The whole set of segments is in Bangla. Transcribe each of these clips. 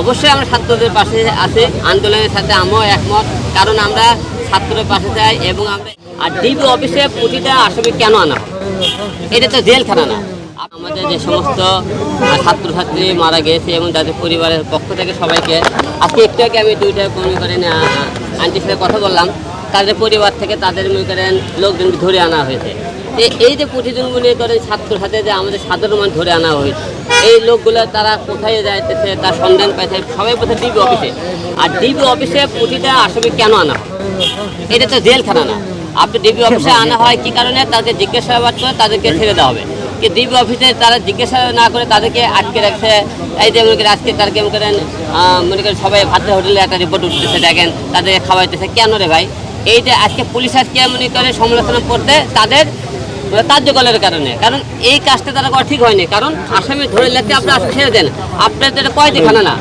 অবশ্যই আমরা ছাত্রদের পাশে আছি, আন্দোলনের সাথে আমিও একমত, কারণ আমরা ছাত্রদের পাশে যাই এবং আমরা আর ডিবি অফিসে প্রতিটা আসামি কেন আনা এটা তো জেলখানা না। আমাদের যে সমস্ত ছাত্রছাত্রী মারা গেছে এবং তাদের পরিবারের পক্ষ থেকে সবাইকে আজকে একটু আগে আমি দুইটা মনে করেন আন্টির সাথে কথা বললাম। তাদের পরিবার থেকে তাদের মনে করেন লোকজন ধরে আনা হয়েছে। তো এই যে প্রতিদিন মনে করেন ছাত্র সাথে যে আমাদের সাধারণ মানুষ ধরে আনা হয়েছে, এই লোকগুলো তারা কোথায় যাইতেছে তার সন্ধান পাইছে সবাই বোধহয় ডিবি অফিসে। আর ডিবি অফিসে প্রতিটা আসামি কেন আনা এটা তো জেলখানা না। আপনি ডিবি অফিসে আনা হয় কি কারণে? তাদেরকে জিজ্ঞাসাবাদ করে তাদেরকে ছেড়ে দেওয়া হবে। কি ডিবি অফিসে তারা জিজ্ঞাসা না করে তাদেরকে আটকে রাখছে? এই যে মনে করেন আজকে তাদেরকে মনে করেন মনে করেন সবাই ভাতের হোটেলে একটা রিপোর্ট উঠতেছে, দেখেন, তাদেরকে খাওয়াইতেছে। কেন রে ভাই? এই যে আজকে পুলিশ আজকে মনে করে সমালোচনা করতে, তাদের কার্যকলের কারণে। কারণ এই কাজটা তারা করা ঠিক হয়নি। কারণ আসামি ধরে লেখতে আপনি আসলে ছেড়ে দেন। আপনাদের এটা কয় দেখানা না।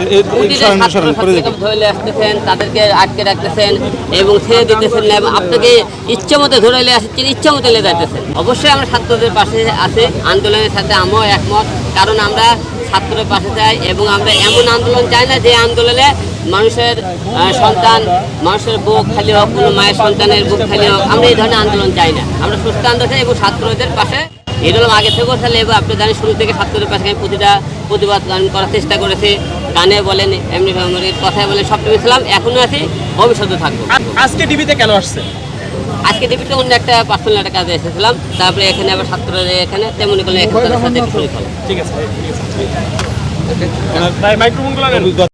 ধরে আসতেছেন তাদেরকে আটকে রাখতেছেন এবং ছেড়ে দিতেছেন না এবং আপনাকে ইচ্ছে মতো ধরে আসছেন ইচ্ছে মতো নিয়ে যাইতেছেন। অবশ্যই আমরা ছাত্রদের পাশে আছি আন্দোলনের সাথে আমিও একমত। কারণ আমরা ছাত্রের পাশে চাই এবং আমরা এমন আন্দোলন চাই না যে আন্দোলনে মানুষের সন্তান মানুষের বুক খালি হোক কোনো মায়ের সন্তানের বুক খালি হোক আমরা এই ধরনের আন্দোলন চাই না। আমরা সুস্থ আন্দোলন চাই এবং ছাত্রদের পাশে এরকম আগে থেকেও তাহলে এবার আপনি জানেন শুরু থেকে ছাত্রদের পাশে আমি প্রতিটা প্রতিবাদ গান করার চেষ্টা করেছি। গানে বলেন এমনি কথায় বলেন সব ছিলাম এখনও আছি ভবিষ্যতে থাকব। আজকে ডিবিতে কেন আসছে? আজকে টিভিতে অন্য একটা পার্সোনাল একটা কাজে এসেছিলাম। তারপরে এখানে আবার ছাত্রদের এখানে তেমনি করলে। ঠিক আছে